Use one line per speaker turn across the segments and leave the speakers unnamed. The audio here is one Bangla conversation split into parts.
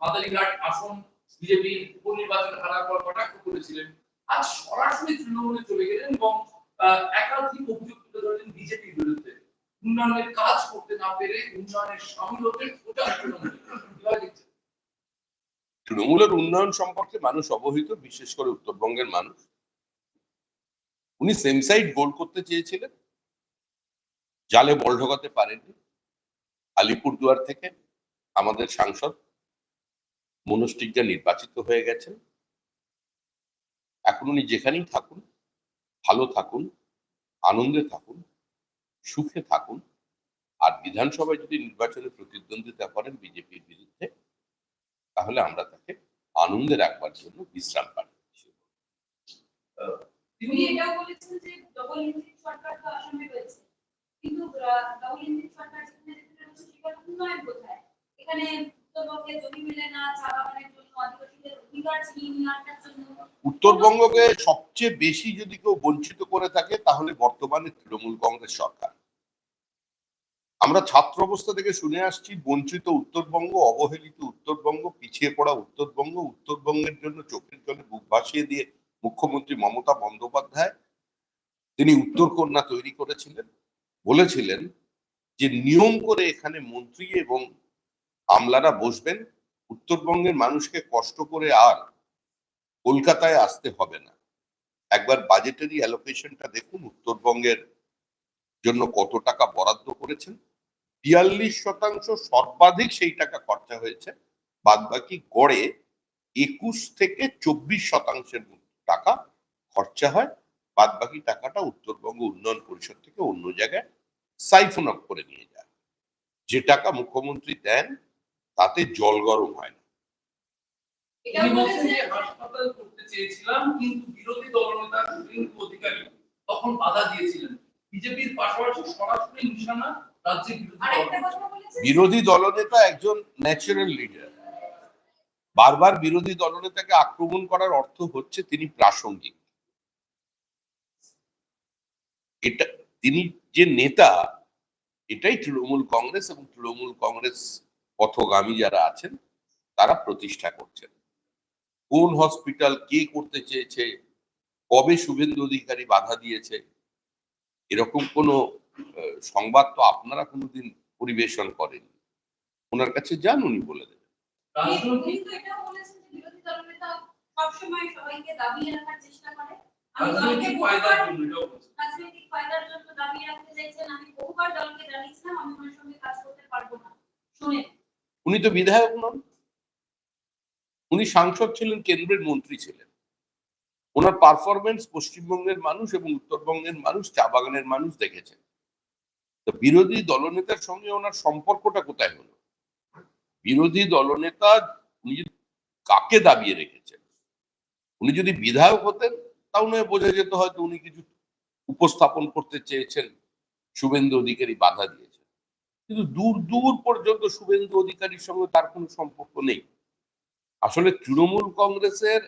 মাদারিঘাট আসন বিজেপি উপনির্বাচন হারার পর কটাক্ষ করেছিলেন। আজ সরাসরি তৃণমূলে চলে গেলেন এবং একাধিক অভিযোগ তুলে ধরলেন বিজেপির বিরুদ্ধে। উন্নয়নের কাজ করতে না পেরে উন্নয়নের সামিল হতে?
তৃণমূলের উন্নয়ন সম্পর্কে মানুষ অবহিত, বিশেষ করে উত্তরবঙ্গের মানুষ। উনি সেম সাইড গোল করতে চেয়েছিলেন। জালে বল ঢোকাতে পারেননি। আলিপুরদুয়ার থেকে আমাদের সাংসদ মনস্টিকরা নির্বাচিত হয়ে গেছেন এখন উনি যেখানেই থাকুন, ভালো থাকুন, আনন্দে থাকুন, সুখে থাকুন, আর বিধানসভায় যদি নির্বাচনে প্রতিদ্বন্দ্বিতা করেন বিজেপির বিরুদ্ধে, তাহলে আমরা তাকে আনন্দে রাখবার জন্য বিশ্রাম পাঠাচ্ছি
তিনি
এটাও বলেছেন যে ডবল ইঞ্জিন সরকার তো রয়েছে। কিন্তু ডবল ইঞ্জিন সরকার যেখানে এখানে
উত্তরবঙ্গকে সবচেয়ে বেশি যদি কেউ বঞ্চিত করে থাকে, তাহলে বর্তমানে তৃণমূল কংগ্রেস সরকার। আমরা ছাত্র অবস্থা থেকে শুনে আসছি, বঞ্চিত উত্তরবঙ্গ, অবহেলিত উত্তরবঙ্গ, পিছিয়ে পড়া উত্তরবঙ্গ, উত্তরবঙ্গের জন্য চোখের জলে বুক ভাসিয়ে দিয়ে মুখ্যমন্ত্রী মমতা বন্দ্যোপাধ্যায়, তিনি উত্তর কন্যা তৈরি করেছিলেন, বলেছিলেন যে নিয়ম করে এখানে মন্ত্রী এবং আমলারা বসবেন, উত্তরবঙ্গের মানুষকে কষ্ট করে আর কলকাতায় আসতে হবে না। একবার বাজেটারি অ্যালোকেশনটা দেখুন, উত্তরবঙ্গের জন্য কত টাকা বরাদ্দ করেছেন। বিয়াল্লিশ শতাংশ সর্বাধিক সেই টাকা খরচা হয়েছে বাদ বাকি গড়ে একুশ থেকে চব্বিশ শতাংশের টাকা খরচা হয়। বাদ বাকি টাকাটা উত্তরবঙ্গ উন্নয়ন পরিষদ থেকে অন্য জায়গায় সাইফন অফ করে নিয়ে যায়। যে টাকা মুখ্যমন্ত্রী দেন তাতে জল গরম হয় না।
তখন বাধা দিয়েছিলেন। বিজেপির পাশাপাশি সরাসরি নিশানা বিরোধী দলনেতা
একজন ন্যাচারাল লিডার বারবার বিরোধী দলনেতাকে আক্রমণ করার অর্থ হচ্ছে তিনি প্রাসঙ্গিক। এটা তিনি যে নেতা এটাই তৃণমূল কংগ্রেস এবং তৃণমূল কংগ্রেস পথগামী যারা আছেন তারা প্রতিষ্ঠা করছেন। কোন হসপিটাল কে করতে চেয়েছে কবে শুভেন্দু অধিকারী বাধা দিয়েছে এরকম কোনো আহ, সংবাদ তো আপনারা কোনোদিন পরিবেশন করেন ওনার কাছে যান উনি বলে দেবেন।
রাজনৈতিক
উনি তো এটাও বলেছেন যে বিরোধী দলনেতা সবসময় সবাইকে দাবিয়ে রাখার চেষ্টা করে। আমি দলকে বহুবার-
জন্য এটাও বলছেন।
রাজনৈতিক ফায়দার জন্য দাবিয়ে রাখতে চাইছেন আমি বহুবার দলকে জানিয়েছিলাম আমি ওনার সঙ্গে কাজ করতে পারব না শুনে
উনি তো বিধায়ক নন। উনি সাংসদ ছিলেন, কেন্দ্রের মন্ত্রী ছিলেন। ওনার পারফরমেন্স পশ্চিমবঙ্গের মানুষ এবং উত্তরবঙ্গের মানুষ, চা বাগানের মানুষ দেখেছেন। তো বিরোধী দলনেতার সঙ্গে ওনার সম্পর্কটা কোথায় হলো? বিরোধী দলনেতা উনি কাকে দাবিয়ে রেখেছেন? উনি যদি বিধায়ক হতেন, তাও নয় বোঝা যেত হয়তো উনি কিছু উপস্থাপন করতে চেয়েছেন। শুভেন্দু অধিকারী বাধা দিয়েছেন। কিন্তু দূর দূর পর্যন্ত শুভেন্দু অধিকারীর সঙ্গে তার কোনো সম্পর্ক নেই। আসলে তৃণমূল কংগ্রেসের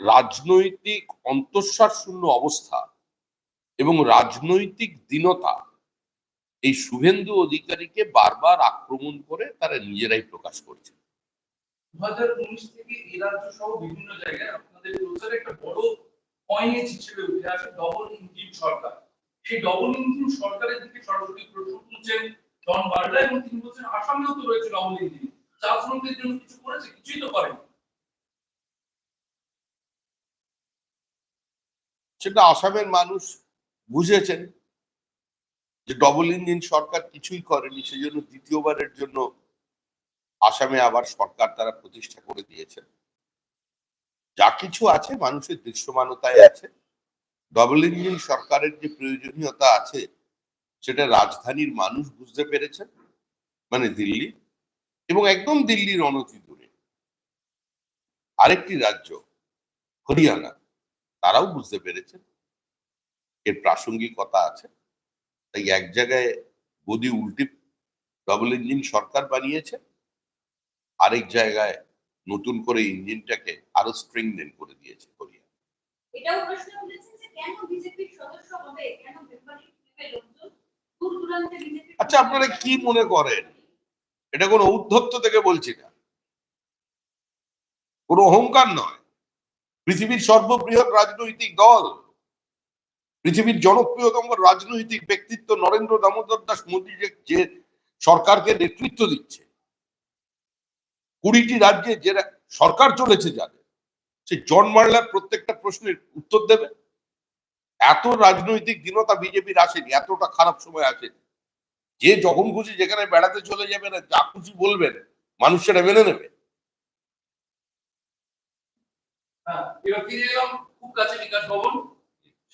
রাজনৈতিক অন্তঃসার শূন্য অবস্থা এবং রাজনৈতিক দীনতা এই শুভেন্দু অধিকারীকে বারবার আক্রমণ করে তারা নিজেরাই প্রকাশ করছে।
দু হাজার উনিশ থেকে এই রাজ্য সহ বিভিন্ন জায়গায় আপনাদের একটা বড় পয়েন্ট হিসেবে উঠে আসে ডবল ইঞ্জিন সরকার। সেই ডবল ইঞ্জিন সরকারের দিকে সরাসরি প্রশ্ন তুলছেন জন বার্লা এবং তিনি বলছেন আসামেও তো রয়েছে ডবল ইঞ্জিন চা শ্রমিকদের জন্য কিছু করেছে? কিছুই তো করেনি।
সেটা আসামের মানুষ বুঝেছেন যে ডবল ইঞ্জিন সরকার কিছুই করেনি, সেজন্য দ্বিতীয়বারের জন্য আসামে আবার সরকার তারা প্রতিষ্ঠা করে দিয়েছে যা কিছু আছে, মানুষের দৃশ্যমানতায় আছে। ডবল ইঞ্জিন সরকারের যে প্রয়োজনীয়তা আছে, সেটা রাজধানীর মানুষ বুঝতে পেরেছেন? মানে দিল্লি? এবং একদম দিল্লির অনতি দূরে। আরেকটি রাজ্য, হরিয়ানা, তারাও বুঝতে পেরেছেন। এর প্রাসঙ্গিকতা আছে। তাই এক জায়গায় গদি উল্টে ডবল ইঞ্জিন সরকার বানিয়েছে, আরেক জায়গায় নতুন করে ইঞ্জিনটাকে আরও স্ট্রিংদেন করে দিয়েছে হরিয়ানা।
এটাও প্রশ্ন
আচ্ছা আপনারা কি মনে করেন? এটা কোনো ঔদ্ধত্য থেকে বলছি না। কোনো অহংকার নয়। পৃথিবীর সর্ববৃহৎ রাজনৈতিক দল, পৃথিবীর জনপ্রিয়তম রাজনৈতিক ব্যক্তিত্ব নরেন্দ্র দামোদর দাস মোদী যে সরকারকে নেতৃত্ব দিচ্ছে, কুড়িটি রাজ্যে যে সরকার চলেছে যাদের সে জন মার্লার প্রত্যেকটা প্রশ্নের উত্তর দেবে। এত রাজনৈতিক দীনতা বিজেপির আসেনি এতটা খারাপ সময় আসেনি। যে যখন খুশি যেখানে বেড়াতে চলে যাবেন যা খুশি বলবেন মানুষ সেটা মেনে নেবে।
হ্যাঁ এবার ফিরে এলাম খুব কাছে বিকাশ ভবন।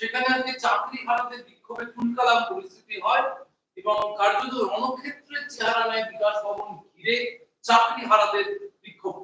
সেখানে আজকে চাকরি হারাতে বিক্ষোভে তুলকালাম পরিস্থিতি হয় এবং কার্যত রণক্ষেত্রের চেহারা নেয় বিকাশ ভবন ঘিরে চাকরি হারাদের বিক্ষোভ।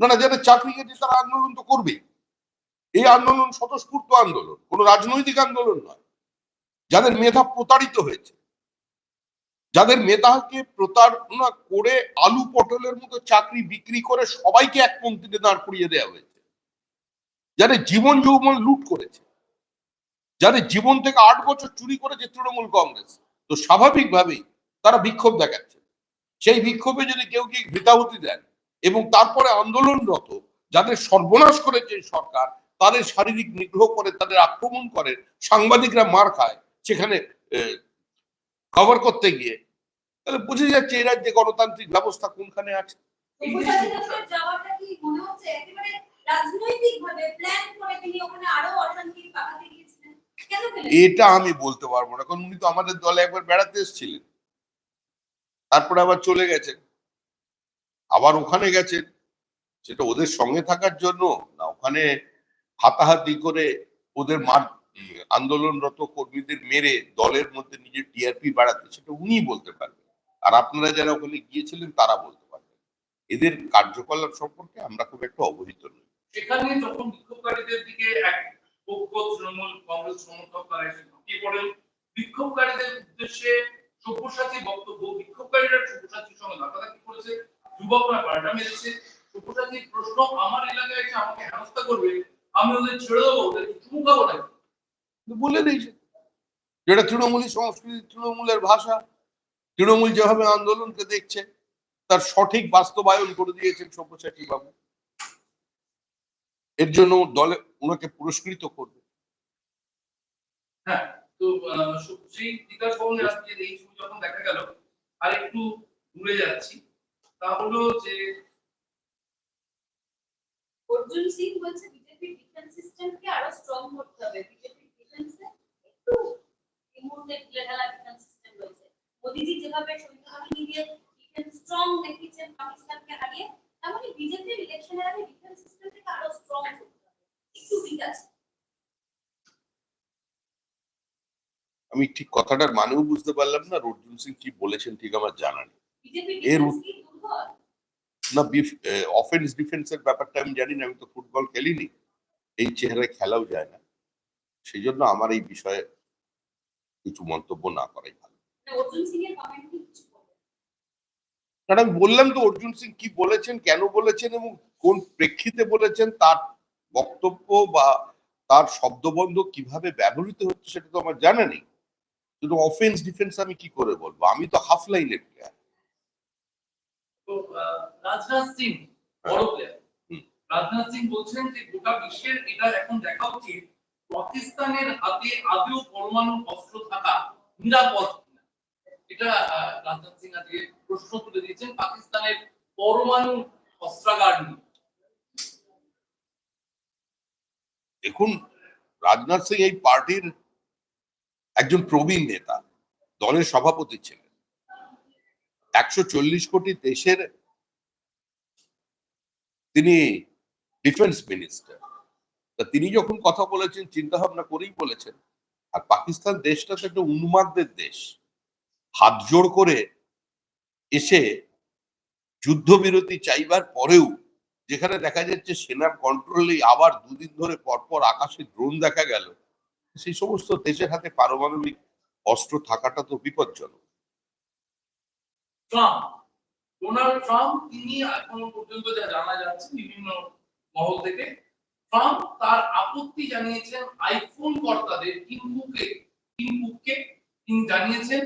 না না যারা চাকরি গেছে তারা আন্দোলন তো করবে এই আন্দোলন স্বতঃস্ফূর্ত আন্দোলন, কোনো রাজনৈতিক আন্দোলন নয়। যাদের মেধা প্রতারিত হয়েছে, যাদের মেধাকে প্রতারণা করে আলু পটলের মতো চাকরি বিক্রি করে সবাইকে এক পঙ্ক্তিতে দাঁড় করিয়ে দেওয়া হয়েছে। যাদের জীবন যৌবন লুট করেছে, যাদের জীবন থেকে আট বছর চুরি করেছে তৃণমূল কংগ্রেস, তো স্বাভাবিকভাবেই তারা বিক্ষোভ দেখাচ্ছে। সেই বিক্ষোভে যদি কেউ কি ভৃতাহুতি দেন এবং তারপরে আন্দোলনরত, যাদের সর্বনাশ করেছে সরকার তাদের শারীরিক নিগ্রহ করে তাদের আক্রমণ করে সাংবাদিকরা মার খায় সেখানে কভার করতে গিয়ে। তাহলে বুঝে যাচ্ছে এই রাজ্যে গণতান্ত্রিক ব্যবস্থা কোনখানে আছে? এটা আমি বলতে পারব না কারণ উনি তো আমাদের দলে একবার বেড়াতে এসেছিলেন। তারপরে আবার চলে গেছেন। আবার ওখানে গেছেন। সেটা ওদের সঙ্গে থাকার জন্য না ওখানে হাতাহাতি করে ওদের মার, আন্দোলনরত কর্মীদের মেরে দলের মধ্যে নিজের টিআরপি বাড়াতে, সেটা উনি বলতে পারবেন। আর আপনারা যারা ওখানে গিয়েছিলেন, তারা বলতে পারবেন। এদের কার্যকলাপ সম্পর্কে আমরা খুব একটা অবহিত নই।
সেখানে যখন বিক্ষোভকারীদের দিকে এক পক্ষ তৃণমূল কংগ্রেস সমর্থক এসে ঢুকিয়ে পড়েন বিক্ষোভকারীদের উদ্দেশ্যে সব্যসাচী বক্তব্য, বিক্ষোভকারীরা সব্যসাচীর সঙ্গে ধাক্কাধাক্কি করেছে, যুবকরা পাল্টা মেরেছে। সব্যসাচীর প্রশ্ন, আমার এলাকায় এসে আমাকে হেনস্থা করবে? আমি ওদের ছেড়ে দেবো ওদের চুমু নাকি?
বলে দিয়েছে যেটা তৃণমূলী সংস্কৃতি তৃণমূলের ভাষা তৃণমূল যেভাবে আন্দোলনকে দেখছে তার সঠিক বাস্তবায়ন করে দিয়েছেন সব্যসাচী বাবু। এর জন্য দলে ওনাকে পুরস্কৃত করবে।
হ্যাঁ তো সেই বিকাশ ভবনের আজকে এই ছবি যখন দেখা গেল আর একটু দূরে যাচ্ছি তা হলো যে
অর্জুন সিং বলছে ডিফেন্স সিস্টেমকে আরও স্ট্রং করতে হবে। বিজেপির ডিফেন্সে একটু এই মুহূর্তে ঢিলে ঢালা ডিফেন্স সিস্টেম রয়েছে। মোদিজি যেভাবে সৈন্য বাহিনী দিয়ে ডিফেন্স স্ট্রং দেখিয়েছেন পাকিস্তানকে হারিয়ে বিজেপির ইলেকশনের আগে ডিফেন্স সিস্টেমটাকে আরও স্ট্রং করতে হবে। একটু উইক আছে।
আমি ঠিক কথাটার মানেও বুঝতে পারলাম না। অর্জুন সিং কি বলেছেন ঠিক আমার জানা নেই। এর না অফেন্স ডিফেন্সের ব্যাপারটা আমি জানি না আমি তো ফুটবল খেলিনি। এই চেহারায় খেলাও যায় না। সেই জন্য আমার এই বিষয়ে কিছু মন্তব্য না করাই ভালো।
মানে
কারণ আমি বললাম তো অর্জুন সিং কি বলেছেন কেন বলেছেন এবং কোন প্রেক্ষিতে বলেছেন তার বক্তব্য বা তার শব্দবন্ধ কীভাবে ব্যবহৃত হচ্ছে সেটা তো আমার জানা নেই। শুধু অফেন্স ডিফেন্স আমি কি করে বলব? আমি তো হাফ লাইনের প্লেয়ার
রাজনাথ সিং বড় প্লেয়ার। রাজনাথ সিং বলছেন যে গোটা বিশ্বের এটা এখন দেখা উচিত, পাকিস্তানের হাতে আদৌ পরমাণু অস্ত্র থাকা নিরাপদ এটা রাজনাথ সিং আজকে প্রশ্ন তুলে দিয়েছেন, পাকিস্তানের পরমাণু অস্ত্রাগার নিয়ে।
দেখুন, রাজনাথ সিং এই পার্টির একজন প্রবীণ নেতা, দলের সভাপতি ছিলেন। একশো চল্লিশ কোটি দেশের তিনি ডিফেন্স মিনিস্টার তা তিনি যখন কথা বলেছেন চিন্তা ভাবনা করেই বলেছেন, আর পাকিস্তান দেশটা তো একটা উন্মাদদের দেশ। হাত জোড় করে এসে যুদ্ধবিরতি চাইবার পরেও যেখানে দেখা যাচ্ছে সেনার কন্ট্রোলে আবার দুদিন ধরে পরপর আকাশে ড্রোন দেখা গেল, সেই সমস্ত দেশের হাতে পারমাণবিক অস্ত্র থাকাটা তো বিপজ্জনক।
ট্রাম্প, ডোনাল্ড ট্রাম্প, তিনি এখনও পর্যন্ত যা জানা যাচ্ছে, বিভিন্ন মহল থেকে। ট্রাম্প তার আপত্তি জানিয়েছেন আইফোন কর্তাদের কিমকুকে কিমকুককে তিনি জানিয়েছেন,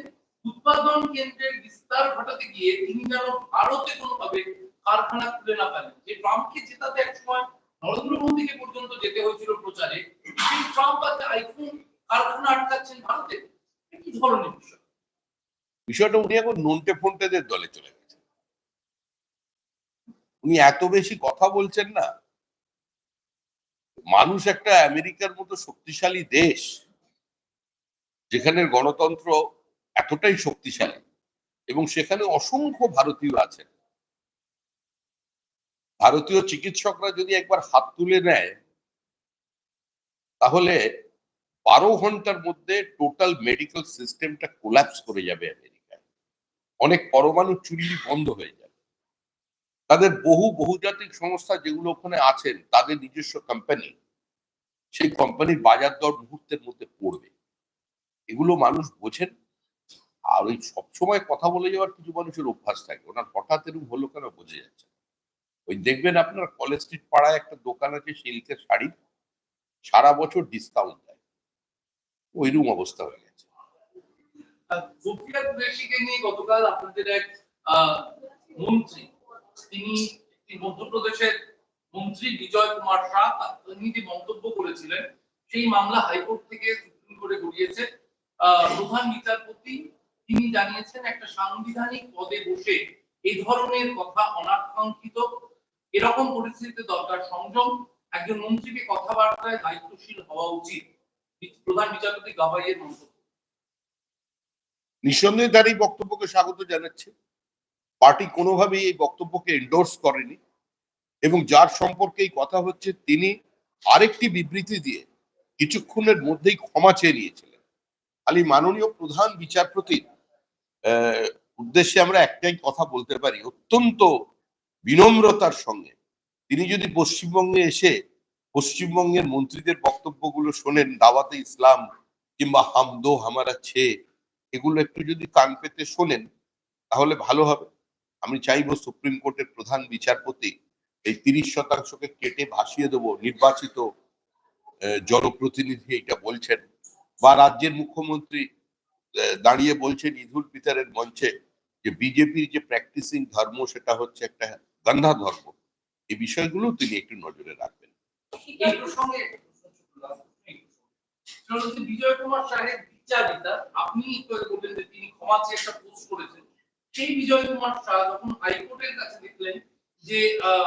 উৎপাদন কেন্দ্রের বিস্তার ঘটাতে গিয়ে তিনি যেন ভারতে কোনোভাবে কারখানা খুলে না ফেলেন। যে ট্রাম্পকে জেতাতে একসময় নরেন্দ্র মোদীকে পর্যন্ত যেতে হয়েছিল প্রচারে, সেই ট্রাম্প আজ আইফোন কারখানা আটকাচ্ছেন ভারতে। কি ধরনের বিষয়?
বিষয়টা উনি এখন নন্টে ফন্টেদের দলে চলে গেছেন। উনি এত বেশি কথা বলছেন না মানুষ একটা আমেরিকার মতো শক্তিশালী দেশ যেখানে গণতন্ত্র এতটাই শক্তিশালী এবং সেখানে অসংখ্য ভারতীয় আছেন। ভারতীয় চিকিৎসকরা যদি একবার হাত তুলে নেয়, তাহলে বারো ঘণ্টার মধ্যে টোটাল মেডিকেল সিস্টেমটা কোল্যাপস করে যাবে আমেরিকায়। অনেক পরমাণু চুল্লি বন্ধ হয়ে যাবে। তাদের বহু বহুজাতিক সংস্থা যেগুলো ওখানে আছেন, তাদের নিজস্ব কোম্পানি সেই কোম্পানির বাজার দর মুহূর্তের মধ্যে পড়বে। এগুলো মানুষ বোঝেন। আর ওই সবসময় কথা বলে যাওয়ার কিছু মানুষের অভ্যাস থাকে। ওনার হঠাৎ এরকম হলো কেন বোঝা যাচ্ছে ওই দেখবেন আপনার কলেজ স্ট্রিট পাড়ায় একটা দোকান আছে সিল্কের শাড়ি। সারা বছর ডিসকাউন্ট দেয়। ওইরকম অবস্থা হয়ে গেছে।
নিয়ে গতকাল আপনাদের এক মন্ত্রী তিনি একটি মধ্যপ্রদেশের মন্ত্রী বিজয় কুমার শাহ তিনি যে মন্তব্য করেছিলেন। সেই মামলা হাইকোর্ট থেকে সুপ্রিম কোর্টে গড়িয়েছে। প্রধান বিচারপতি তিনি জানিয়েছেন, একটা সাংবিধানিক পদে বসে ধরনের কথা অনাকাঙ্ক্ষিত, এরকম পরিস্থিতিতে দরকার সংযম, একজন মন্ত্রীকে কথাবার্তায় দায়িত্বশীল হওয়া উচিত প্রধান বিচারপতি গাভাইয়ের মন্তব্য।
নিঃসন্দেহে তার এই বক্তব্যকে স্বাগত জানাচ্ছে। পার্টি কোনোভাবেই এই বক্তব্যকে এন্ডোর্স করেনি এবং যার সম্পর্কে এই কথা হচ্ছে, তিনি আরেকটি বিবৃতি দিয়ে কিছুক্ষণের মধ্যেই ক্ষমা চেয়ে নিয়েছিলেন। খালি মাননীয় প্রধান বিচারপতির উদ্দেশ্যে আমরা একটাই কথা বলতে পারি, অত্যন্ত বিনম্রতার সঙ্গে। তিনি যদি পশ্চিমবঙ্গে এসে পশ্চিমবঙ্গের মন্ত্রীদের বক্তব্যগুলো শোনেন, দাওয়াতে ইসলাম কিংবা হামদো হামারা ছে, এগুলো একটু যদি কান পেতে শোনেন, তাহলে ভালো হবে। আমি চাইব সুপ্রিম কোর্টের প্রধান বিচারপতি এই তিরিশ শতাংশকে কেটে ভাসিয়ে দেব নির্বাচিত জনপ্রতিনিধি এটা বলছেন। বা রাজ্যের মুখ্যমন্ত্রী দাঁড়িয়ে বলছেন ঈদুল ফিতরের মঞ্চে যে বিজেপির যে প্র্যাকটিসিং ধর্ম সেটা হচ্ছে একটা গন্ধা ধর্ম। এই বিষয়গুলো তিনি একটু নজরে রাখবেন।
বিজয় কুমার সাহেব বিচারিতা, আপনি বললেন যে তিনি ক্ষমা চেয়ে একটা পোস্ট করেছেন। সেই বিজয় কুমার শাহ যখন হাইকোর্টের কাছে দেখলেন যে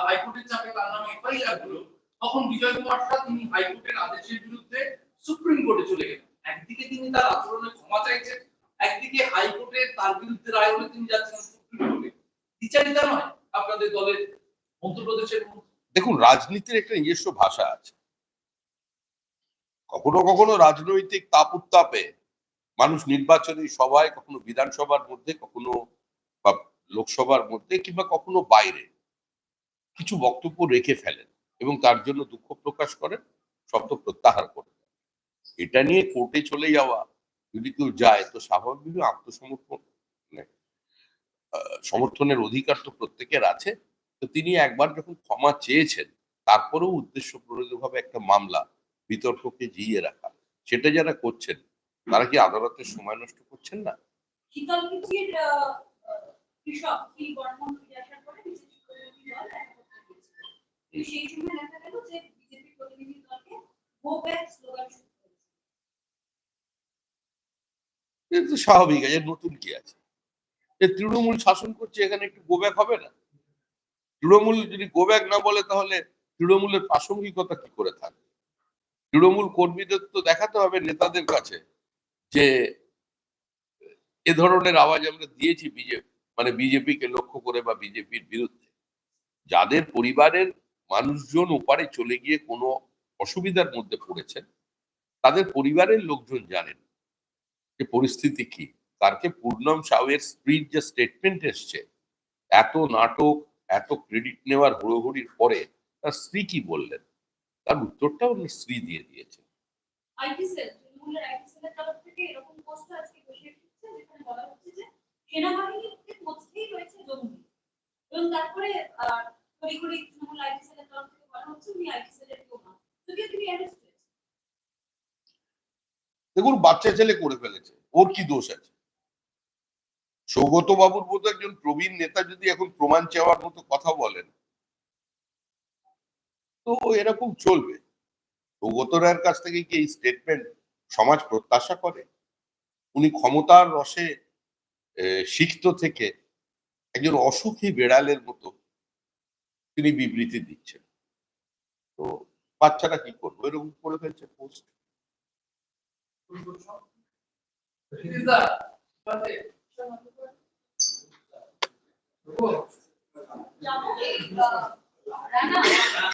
হাইকোর্টের চাপে তার নামে এফআইআর হলো, তখন বিজয় কুমার শাহ তিনি হাইকোর্টের আদেশের বিরুদ্ধে সুপ্রিম কোর্টে চলে গেলেন। একদিকে তিনি তার আচরণে ক্ষমা চাইছেন, একদিকে হাইকোর্টের তার বিরুদ্ধে রায় হলে তিনি যাচ্ছেন সুপ্রিম কোর্টে। বিচারিতা নয় আপনাদের দলের মধ্যপ্রদেশের
দেখুন, রাজনীতির একটা নিজস্ব ভাষা আছে। কখনো কখনো রাজনৈতিক তাপ উত্তাপে মানুষ নির্বাচনী সভায়, কখনো বিধানসভার মধ্যে, কখনো বা লোকসভার মধ্যে কিংবা কখনো বাইরে কিছু বক্তব্য রেখে ফেলেন এবং তার জন্য দুঃখ প্রকাশ করেন শব্দ প্রত্যাহার করেন। এটা নিয়ে কোর্টে চলে যাওয়া যদি কেউ যায় তো স্বাভাবিকভাবে আত্মসমর্পণ মানে, সমর্থনের অধিকার তো প্রত্যেকের আছে। তো তিনি একবার যখন ক্ষমা চেয়েছেন তারপরেও উদ্দেশ্য প্রণোদিতভাবে একটা মামলা বিতর্ককে জিইয়ে রাখা সেটা যারা করছেন তারা কি আদালতের সময় নষ্ট করছেন না? স্বাভাবিক আছে নতুন কি আছে? তৃণমূল শাসন করছে, এখানে একটু গোব্যাক হবে না? তৃণমূল যদি গোব্যাক না বলে, তাহলে তৃণমূলের প্রাসঙ্গিকতা কি করে থাকবে? তৃণমূল কর্মীদের তো দেখাতে হবে নেতাদের কাছে যে এ ধরনের আওয়াজ আমরা দিয়েছি বিজেপি মানে বিজেপিকে লক্ষ্য করে বা বিজেপির বিরুদ্ধে। যাদের পরিবারের মানুষজন ওপারে চলে গিয়ে কোনো অসুবিধার মধ্যে পড়েছেন, তাদের পরিবারের লোকজন জানেন যে পরিস্থিতি কি। তারকে পূর্ণম সাউয়ের স্ত্রীর যে স্টেটমেন্ট এসছে, এত নাটক, এত ক্রেডিট নেওয়ার হুড়োহুড়ির পরে তার স্ত্রী কি বললেন? তার উত্তরটা উনি স্ত্রী দিয়ে দিয়েছে
আইটি সেল তৃণমূলের আইটি সেলের তরফ থেকে এরকম পোস্ট আজকে বসিয়ে দিচ্ছে, যেখানে বলা হচ্ছে যে সেনাবাহিনীর মধ্যেই রয়েছে জঙ্গি। এবং তারপরে তৃণমূল আইটি সেলের তরফ থেকে বলা হচ্ছে উনি আইটি সেলের কেউ না তিনি
দেখুন, বাচ্চা ছেলে করে ফেলেছে। ওর কি দোষ আছে? সৌগত বাবুর মতো একজন প্রবীণ নেতা যদি এখন প্রমাণ চাওয়ার মতো কথা বলেন, তো এরকম চলবে। সৌগত রায়ের কাছ থেকে কি এই স্টেটমেন্ট সমাজ প্রত্যাশা করে? উনি ক্ষমতার রসে সিক্ত থেকে একজন অসুখী বেড়ালের মতো তিনি বিবৃতি দিচ্ছেন। তো বাচ্চারা কি করব? এরকম করে ফেলছে পোস্ট